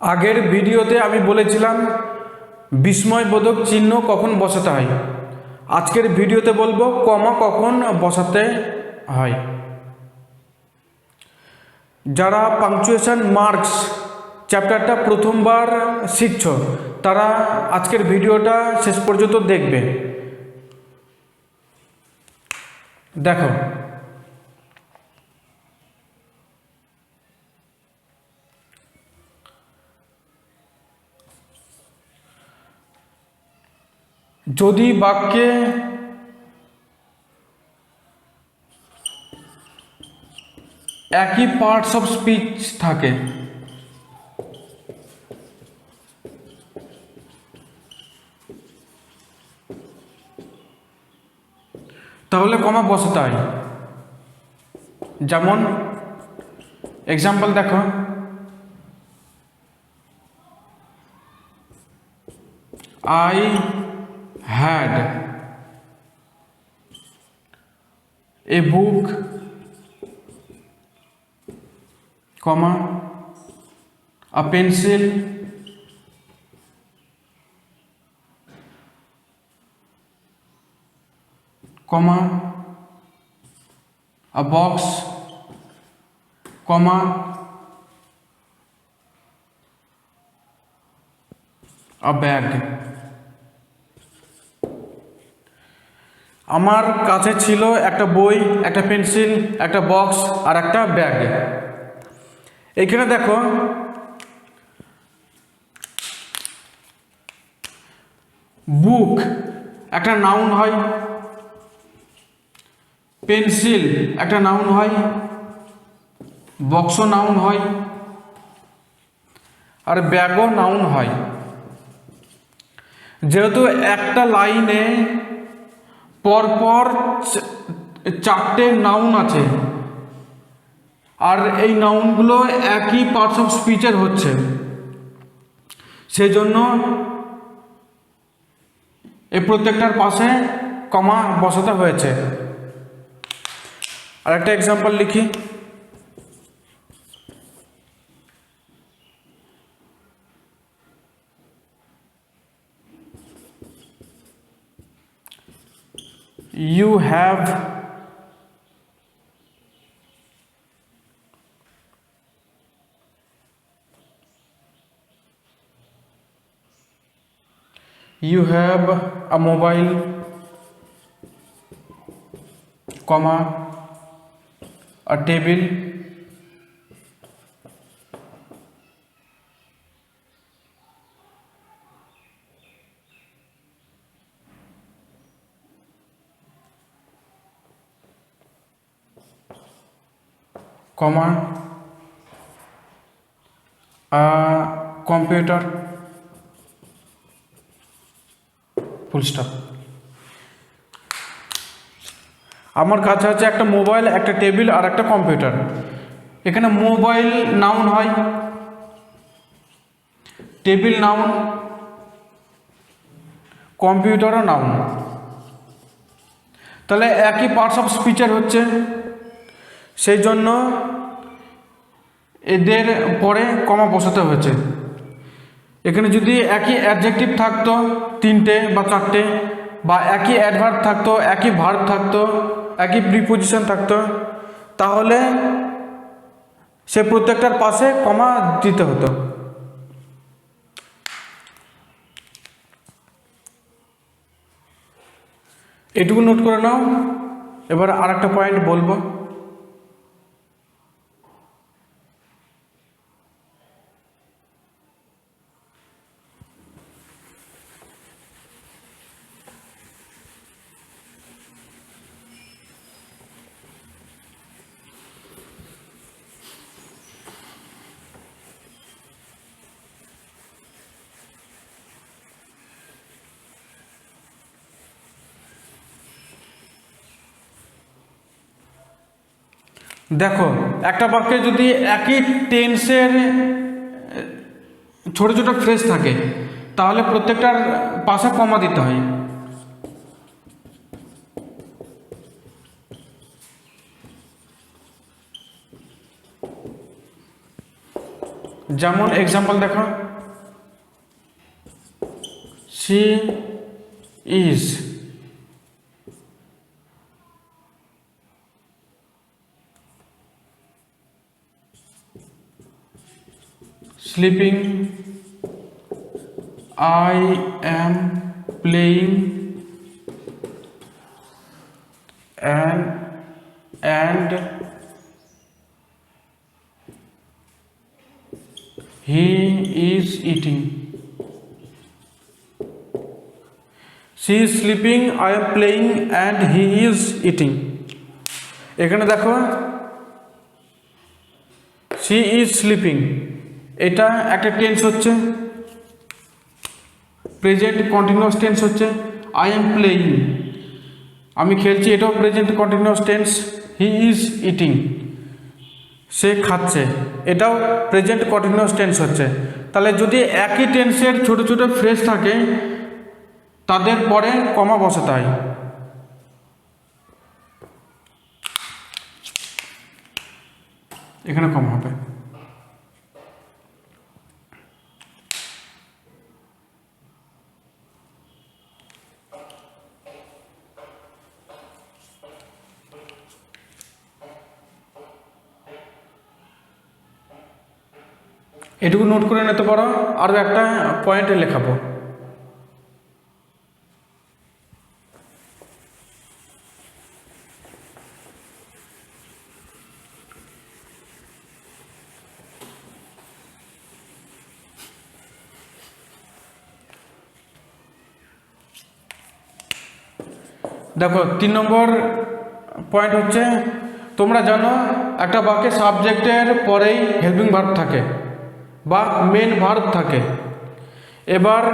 আগের ভিডিওতে আমি বলেছিলাম বিস্ময়বোধক চিহ্ন কখন বসাতে হয়? আজকের ভিডিওতে বলব, কমা কখন বসাতে হয়? যারা পাংচুয়েশন মার্কস চ্যাপ্টারটা প্রথমবার শিখছ, তারা আজকের ভিডিওটা শেষ পর্যন্ত দেখবে। দেখো যদি বাক্যে একই পার্টস অফ স্পিচ থাকে, তাহলে কমা বসাতে হয় যেমন এক্সাম্পল দেখো। I had a book comma a pencil comma a box comma a bag আমার কাছে ছিল একটা বই, একটা পেন্সিল, একটা বক্স আর একটা ব্যাগ। এইখানে দেখো, বুক, একটা নাউন হয়। পেন্সিল, একটা নাউন হয়। বক্সও নাউন হয়। আর ব্যাগও নাউন হয়। যেহেতু একটা লাইনে পরপর চারটে নাউন আছে। আর এই নাউনগুলো একই পার্টস অফ স্পিচের হচ্ছে। সেজন্য এই প্রত্যেকটার পাশে কমা বসাতে হয়েছে। আর একটা এক্সাম্পল লিখি। You have you have a mobile comma a table comma a computer full stop আমার কাছে আছে একটা মোবাইল, একটা টেবিল আর একটা কম্পিউটার। এখানে মোবাইল নাউন হয়, টেবিল নাউন কম্পিউটারও নাউন তাহলে একই পার্টস অফ স্পিচের হচ্ছে সেই জন্য এদের পরে কমা বসাতে হয়েছে। এখানে যদি একই অ্যাডজেক্টিভ থাকতো তিনটে বা চারটে বা একই অ্যাডভার্ব থাকতো, একই ভার্ব থাকতো, একই প্রিপোজিশন থাকতো, তাহলে সে প্রত্যেকটার পাশে কমা দিতে হতো। এটুকু নোট করে নাও। এবার আর একটা পয়েন্ট বলব। দেখো, একটা বাক্যে যদি একই টেন্সের ছোট ছোট ফ্রেজ থাকে, তাহলে প্রত্যেকটার পাশে কমা দিতে হয়। যেমন এক্সাম্পল দেখো। She is sleeping i am playing and and he is eating she is sleeping i am playing and he is eating এখানে দেখো সি ইজ স্লিপিং এটা একটা টেন্স হচ্ছে। প্রেজেন্ট কন্টিনিউয়াস টেন্স হচ্ছে। আই এম প্লেয়িং আমি খেলছি, এটাও present continuous tense he is eating সে খাচ্ছে। এটাও প্রেজেন্ট কন্টিনিউয়াস টেন্স হচ্ছে। তাহলে যদি একই টেন্সের ছোট ছোট ফ্রেজ থাকে, তাদের পরে কমা বসাতে হয়। এখানে কম হবে। এটুকু নোট করে নিতে পারো। আরও একটা পয়েন্টে লেখাবো। দেখো, তিন নম্বর পয়েন্ট হচ্ছে, তোমরা জানো, একটা বাক্যে সাবজেক্টের পরেই হেল্পিং ভার্ব থাকে। বা মেন ভার্ব থাকে। এবার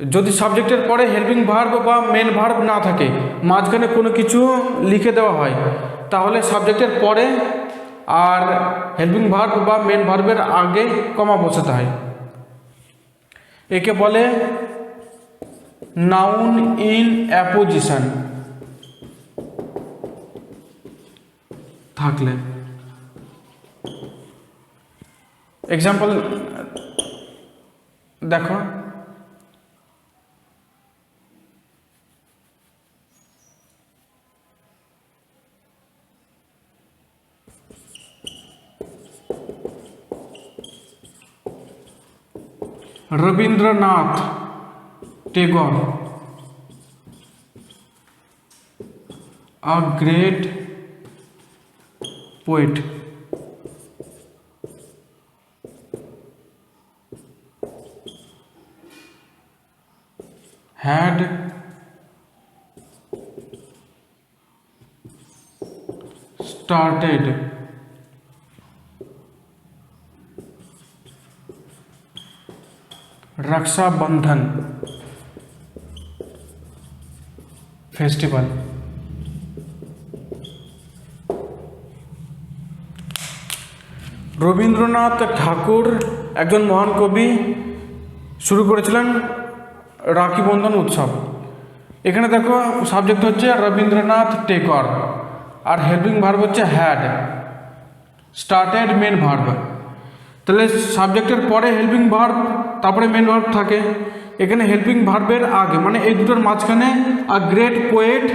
যদি সাবজেক্টের পরে হেল্পিং ভার্ব বা মেন ভার্ব না থাকে, মাঝখানে কোনো কিছু লিখে দেওয়া হয়, তাহলে সাবজেক্টের পরে আর হেল্পিং ভার্ব বা মেন ভার্বের আগে কমা বসাতে হয়। একে বলে নাউন ইন অ্যাপোজিশন থাকলে। এক্সাম্পল দেখো। Rabindranath Tagore a great poet started. Raksha Bandhan festival. Rabindranath Thakur একজন মহান কবি শুরু করেছিলেন রাখি বন্ধন উৎসব। এখানে দেখো সাবজেক্ট হচ্ছে রবীন্দ্রনাথ টেকর। আর হেল্পিং ভার্ব হচ্ছে হ্যাড স্টার্টেড মেন ভার্ব তাহলে সাবজেক্টের পরে হেল্পিং ভার্ব তারপরে মেন ভার্ব থাকে। এখানে হেল্পিং ভার্বের আগে মানে এই দুটোর মাঝখানে আ গ্রেট পোয়েট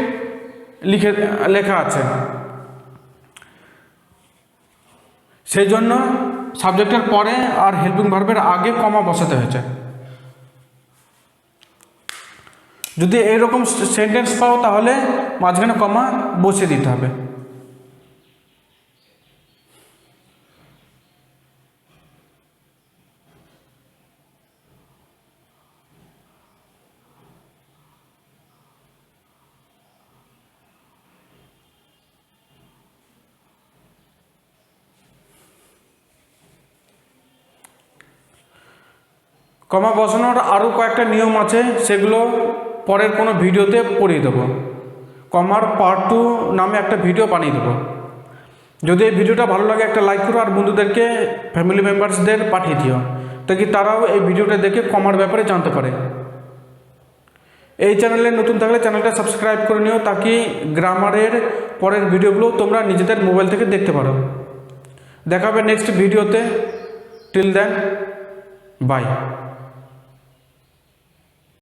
লিখে, লেখা আছে। সেই জন্য সাবজেক্টের পরে আর হেল্পিং ভার্বের আগে কমা বসাতে হয়েছে। যদি এরকম সেন্টেন্স পাও তাহলে মাঝখানে কমা বসিয়ে দিতে হবে। কমা বসানোর আরও কয়েকটা নিয়ম আছে, সেগুলো পরের কোনো ভিডিওতে পড়িয়ে দেবো। কমার পার্ট টু নামে একটা ভিডিও বানিয়ে দেবো। যদি এই ভিডিওটা ভালো লাগে, একটা লাইক করো আর বন্ধুদেরকে ফ্যামিলি মেম্বার্সদের পাঠিয়ে দিও। তাকে তারাও এই ভিডিওটা দেখে কমার ব্যাপারে জানতে পারে। এই চ্যানেলে নতুন থাকলে চ্যানেলটা সাবস্ক্রাইব করে নিও, তাকে গ্রামারের পরের ভিডিওগুলো তোমরা নিজেদের মোবাইল থেকে দেখতে পারো। দেখাবে নেক্সট ভিডিওতে টিল দেন বাই